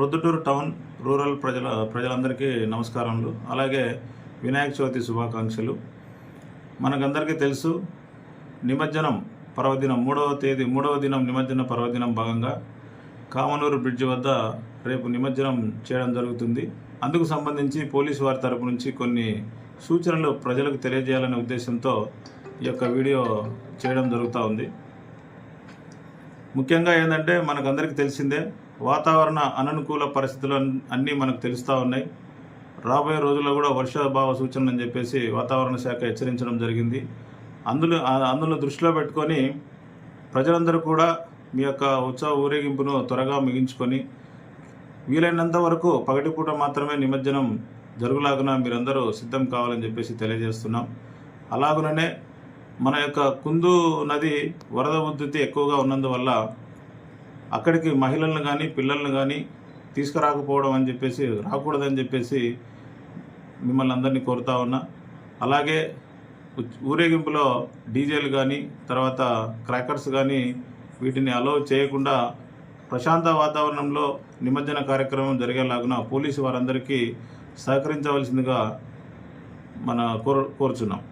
Proddatur town rural ప్రజల ప్రజలందరికీ నమస్కారములు. అలాగే వినాయక చవితి శుభాకాంక్షలు. మనకందరికీ తెలుసు నిమజ్జనం పర్వదినం మూడవ తేదీ మూడవ దినం నిమజ్జన పర్వదినం భాగంగా కామనూరు బ్రిడ్జ్ వద్ద రేపు నిమజ్జనం చేయడం జరుగుతుంది. అందుకు సంబంధించి పోలీసు వారి తరపు నుంచి కొన్ని సూచనలు ప్రజలకు తెలియజేయాలనే ఉద్దేశంతో ఈ యొక్క వీడియో చేయడం జరుగుతూ ఉంది. ముఖ్యంగా ఏంటంటే మనకందరికీ తెలిసిందే వాతావరణ అననుకూల పరిస్థితులు అన్నీ మనకు తెలుస్తూ ఉన్నాయి. రాబోయే రోజుల్లో కూడా వర్షాభావ సూచనలు అని చెప్పేసి వాతావరణ శాఖ హెచ్చరించడం జరిగింది. అందులో అందులో దృష్టిలో పెట్టుకొని ప్రజలందరూ కూడా మీ యొక్క ఉత్సవ ఊరేగింపును త్వరగా ముగించుకొని వీలైనంత వరకు పగటిపూట మాత్రమే నిమజ్జనం జరుగులాగున మీరందరూ సిద్ధం కావాలని చెప్పేసి తెలియజేస్తున్నాం. అలాగుననే మన యొక్క కుందు నది వరద ఉద్ధృతి ఎక్కువగా ఉన్నందువల్ల అక్కడికి మహిళలను కానీ పిల్లలను కానీ తీసుకురాకపోవడం అని చెప్పేసి రాకూడదని చెప్పేసి మిమ్మల్ని అందరినీ కోరుతా ఉన్నా. అలాగే ఊరేగింపులో డీజేలు కానీ తర్వాత క్రాకర్స్ కానీ వీటిని అలో చేయకుండా ప్రశాంత వాతావరణంలో నిమజ్జన కార్యక్రమం జరిగేలాగున పోలీసు వారందరికీ సహకరించవలసిందిగా మన కోరు కోరుచున్నాం.